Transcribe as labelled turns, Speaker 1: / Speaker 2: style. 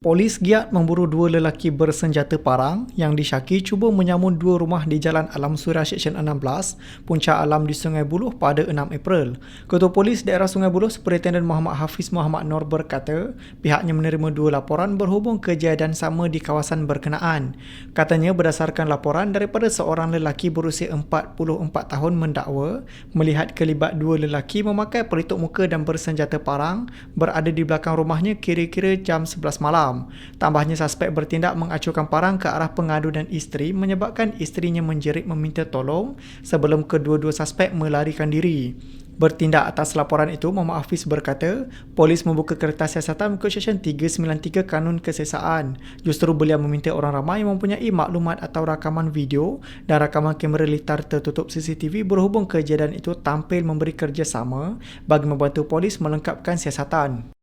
Speaker 1: Polis giat memburu dua lelaki bersenjata parang yang disyaki cuba menyamun dua rumah di Jalan Alam Suria Seksyen 16, Puncak Alam di Sungai Buloh pada 6 April. Ketua Polis Daerah Sungai Buloh, Superintendent Muhammad Hafiz Muhammad Nur berkata, pihaknya menerima dua laporan berhubung kejadian sama di kawasan berkenaan. Katanya berdasarkan laporan daripada seorang lelaki berusia 44 tahun mendakwa melihat kelibat dua lelaki memakai pelitup muka dan bersenjata parang berada di belakang rumahnya kira-kira jam 11 malam malam. Tambahnya suspek bertindak mengacukan parang ke arah pengadu dan isteri menyebabkan isterinya menjerit meminta tolong sebelum kedua-dua suspek melarikan diri. Bertindak atas laporan itu, Muhammad Hafiz berkata, polis membuka kertas siasatan mengikut Seksyen 393 Kanun Kesesaan. Justru beliau meminta orang ramai yang mempunyai maklumat atau rakaman video dan rakaman kamera litar tertutup CCTV berhubung kejadian itu tampil memberi kerjasama bagi membantu polis melengkapkan siasatan.